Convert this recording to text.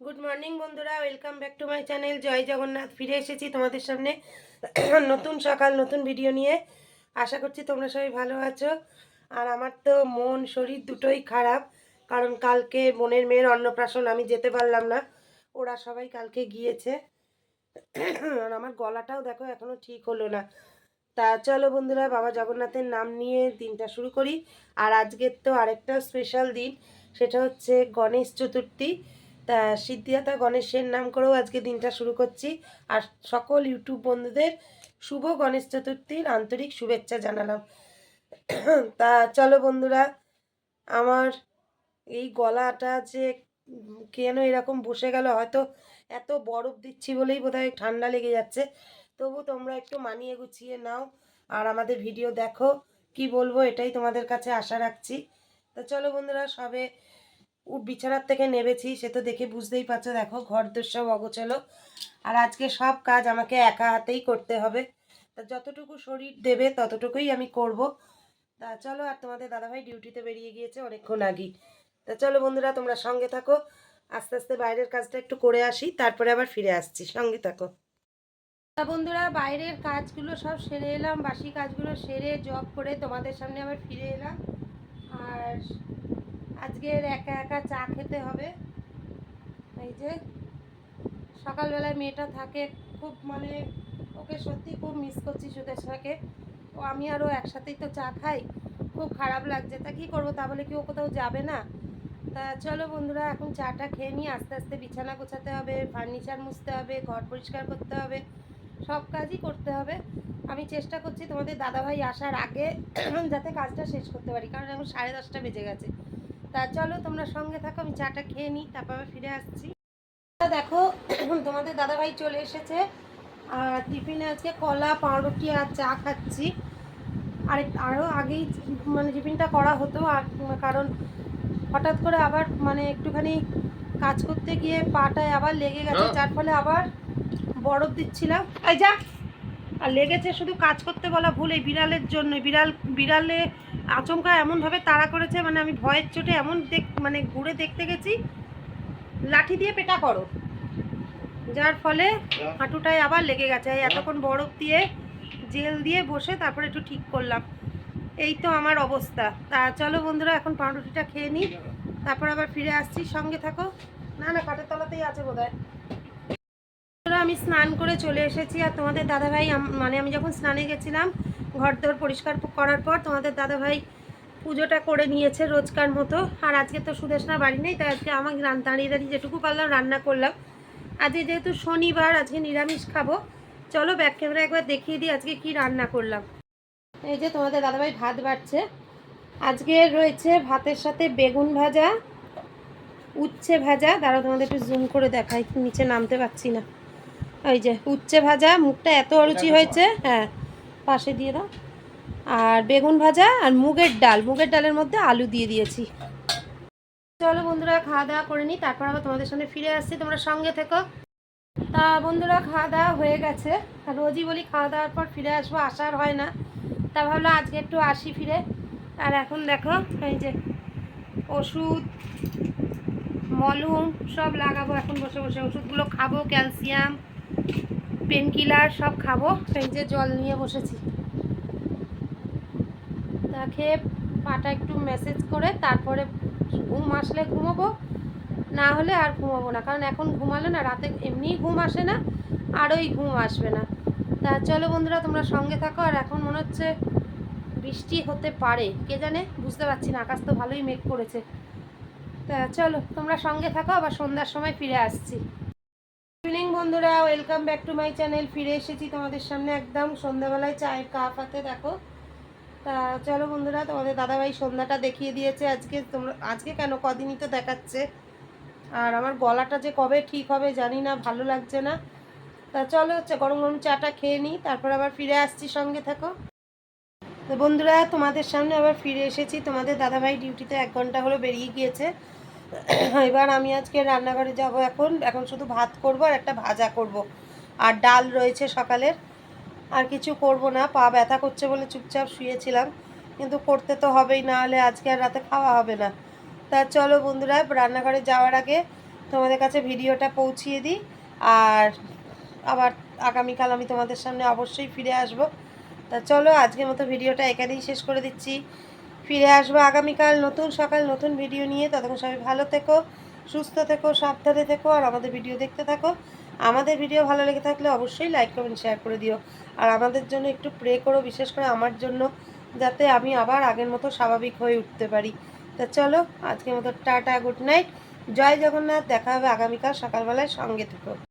Good morning বন্ধুরা। Welcome back to my channel জয় জগন্নাথ, ফিরে এসেছি তোমাদের সামনে। নতুন সকাল, নতুন ভিডিও নিয়ে। আশা করছি তোমরা সবাই ভালো আছো। আর আমার তো মন, শরীর দুটোই খারাপ। কারণ কালকে বোনের মেয়ের অন্নপ্রাশন আমি যেতে পারলাম না। ওরা সবাই কালকে গিয়েছে। আর আমার গলাটাও দেখো, এখনও ঠিক হলো না। তা চলো বন্ধুরা, বাবা জগন্নাথের নাম নিয়ে দিনটা শুরু করি। আর আজকের তো আরেকটা স্পেশাল দিন। সেটা হচ্ছে গণেশ চতুর্থী। তা সিদ্ধিদাতা গণেশের নাম করেও আজকে দিনটা শুরু করছি। আর সকল ইউটিউব বন্ধুদের শুভ গণেশ চতুর্থীর আন্তরিক শুভেচ্ছা জানালাম। তা চলো বন্ধুরা, আমার এই গলাটা যে কেন এরকম বসে গেল, হয়তো এত বরফ দিচ্ছি বলেই বোধহয় ঠান্ডা লেগে যাচ্ছে। তবু তোমরা একটু মানিয়ে গুছিয়ে নাও আর আমাদের ভিডিও দেখো, কি বলব এটাই তোমাদের কাছে আশা রাখছি। তা চলো বন্ধুরা, সবে উ বিছানার থেকে নেবেছি সে তো দেখে বুঝতেই পারছ, দেখো ঘর সব অগোছালো। আর আজকে সব কাজ আমাকে একা হাতেই করতে হবে। তা যতটুকু শরীর দেবে ততটুকুই আমি করব। তা চলো, আর তোমাদের দাদাভাই ডিউটিতে বেরিয়ে গিয়েছে অনেকক্ষণ আগেই। তা চলো বন্ধুরা, তোমরা সঙ্গে থাকো। আস্তে আস্তে বাইরের কাজটা একটু করে আসি, তারপরে আবার ফিরে আসছি। সঙ্গে থাকো। তা বন্ধুরা, বাইরের কাজগুলো সব সেরে এলাম, বাসি কাজগুলো সেরে জব করে তোমাদের সামনে আবার ফিরে এলাম। আর আজকের একা একা চা খেতে হবে। এই যে, সকালবেলায় মেয়েটা থাকে, খুব মানে ওকে সত্যি খুব মিস করছি সুদেশনাকে ও, আমি আরও একসাথেই তো চা খাই, খুব খারাপ লাগছে। তা কী করব? তা বলে কি ও কোথাও যাবে না? তা চলো বন্ধুরা, এখন চাটা খেয়ে নিই আস্তে আস্তে বিছানা গোছাতে হবে ফার্নিচার মুছতে হবে, ঘর পরিষ্কার করতে হবে, সব কাজই করতে হবে। আমি চেষ্টা করছি তোমাদের দাদাভাই আসার আগে যাতে কাজটা শেষ করতে পারি, কারণ এখন সাড়ে দশটা বেজে গেছে। তা চলো তোমরা সঙ্গে থাকো আমি চাটা খেয়ে নিই তারপর আবার ফিরে আসছি। দেখো তোমাদের দাদাভাই চলে এসেছে। আর টিফিনে আজকে কলা পাউরুটি আর চা খাচ্ছি। আর আরও আগেই মানে টিফিনটা করা হতো আর কারণ হঠাৎ করে আবার মানে একটুখানি কাজ করতে গিয়ে পাটায় আবার লেগে গেছে যার ফলে আবার বরফ দিচ্ছিলাম। এই যা! আর লেগেছে শুধু কাজ করতে বলা ভুল এই বিড়ালের জন্য বিড়াল বিড়ালে আচমকা এমনভাবে তাড়া করেছে মানে আমি ভয়ের চোটে এমন দেখ মানে ঘুরে দেখতে গেছি। লাঠি দিয়ে পেটা করো। যার ফলে হাঁটুটায় আবার লেগে গেছে। এতক্ষণ বরফ দিয়ে জেল দিয়ে বসে তারপরে একটু ঠিক করলাম। এই তো আমার অবস্থা। তা চলো বন্ধুরা এখন পাউরুটিটা খেয়ে নিই তারপর আবার ফিরে আসছি। সঙ্গে থাকো। না না কাঠের তলাতেই আছে বন্ধুরা, আমি স্নান করে চলে এসেছি আর তোমাদের দাদাভাই মানে আমি যখন স্নানে গেছিলাম ঘর দোর পরিষ্কার করার পর তোমাদের দাদাভাই পুজোটা করে নিয়েছে রোজকার মতো। আর আজকে তো সুদেশনা বাড়ি নেই, তাই আজকে আমাকে দাঁড়িয়ে দাঁড়িয়ে যেটুকু পারলাম রান্না করলাম। আজকে যেহেতু শনিবার, আজকে নিরামিষ খাব। চলো ব্যাক ক্যামেরা একবার দেখিয়ে দিই আজকে কি রান্না করলাম। এই যে তোমাদের দাদাভাই ভাত বাড়ছে। আজকে রয়েছে ভাতের সাথে বেগুন ভাজা, উচ্ছে ভাজা। দাঁড়াও তোমাদের একটু জুম করে দেখাই, নিচে নামতে পারছি না। ওই যে উচ্ছে ভাজা মুখটা এত অরুচি হয়েছে হ্যাঁ পাশে দিয়ে দাও। আর বেগুন ভাজা আর মুগের ডাল মুগের ডালের মধ্যে আলু দিয়ে দিয়েছি। চলো বন্ধুরা খাওয়া দাওয়া করে নিই তারপর আবার তোমাদের সামনে ফিরে আসছি তোমরা সঙ্গে থেকো। তা বন্ধুরা খাওয়া দাওয়া হয়ে গেছে। আর রোজই বলি খাওয়া দাওয়ার পর ফিরে আসব আসার হয় না। তা ভাবলো আজকে একটু আসি ফিরে। আর এখন দেখো এই যে ওষুধ মলম সব লাগাবো এখন বসে বসে ওষুধগুলো খাব ক্যালসিয়াম পেন কিলার সব খাব। এই যে জল নিয়ে বসেছি। তা খেয়ে পাটা একটু মেসেজ করে তারপরে ঘুম আসলে ঘুমোবো, না হলে আর ঘুমাবো না। কারণ এখন ঘুমালে না, রাতে এমনিই ঘুম আসে না আর ওই ঘুম আসবে না। তা চলো বন্ধুরা, তোমরা সঙ্গে থাকো। আর এখন মনে হচ্ছে বৃষ্টি হতে পারে, কে জানে? বুঝতে পারছি না, আকাশ তো ভালোই মেঘ করেছে। তা চলো, তোমরা সঙ্গে থাকো, আবার সন্ধ্যার সময় ফিরে আসছি। ইভিনিং বন্ধুরা। Welcome back to my channel ফিরে এসেছি তোমাদের সামনে একদম সন্ধ্যাবেলায় চায়ের কাপ হাতে, দেখো। তা চলো বন্ধুরা, তোমাদের দাদাভাই সন্ধ্যাটা দেখিয়ে দিয়েছে। আজকে তোমরা, আজকে কেন, কদিনই তো দেখাচ্ছে। আর আমার গলাটা যে কবে ঠিক হবে জানি না, ভালো লাগছে না। তা চলো হচ্ছে গরম গরম চাটা খেয়ে নিই, তারপর আবার ফিরে আসছি সঙ্গে থাকো। তো বন্ধুরা, তোমাদের সামনে আবার ফিরে এসেছি। তোমাদের দাদাভাই ডিউটিতে এক ঘণ্টা হলো বেরিয়ে গিয়েছে। এবার আমি আজকে রান্নাঘরে যাব এখন। এখন শুধু ভাত করব আর একটা ভাজা করব। আর ডাল রয়েছে সকালের। আর কিছু করব না, পা ব্যথা করছে বলে চুপচাপ শুয়েছিলাম। কিন্তু করতে তো হবেই, না হলে আজকে আর রাতে খাওয়া হবে না। তা চলো বন্ধুরা, রান্নাঘরে যাওয়ার আগে তোমাদের কাছে ভিডিওটা পৌঁছিয়ে দিই। আর আবার আগামীকাল আমি তোমাদের সামনে অবশ্যই ফিরে আসব। তা চলো, আজকের মতো ভিডিওটা এখানেই শেষ করে দিচ্ছি। ফিরে আসব আগামীকাল নতুন সকাল, নতুন ভিডিও নিয়ে। ততক্ষণ সবাই ভালো থেকো, সুস্থ থেকো, সাবধানে থেকো, আর আমাদের ভিডিও দেখতে থাকো। আমাদের ভিডিও ভালো লেগে থাকলে অবশ্যই লাইক কমেন্ট শেয়ার করে দিও। আর আমাদের জন্য একটু প্রে করো, বিশেষ করে আমার জন্য, যাতে আমি আবার আগের মতো স্বাভাবিক হয়ে উঠতে পারি। তা চলো, আজকের মতো টাটা গুড নাইট জয় জগন্নাথ, দেখা হবে আগামীকাল সকালবেলায় সঙ্গে থেকো।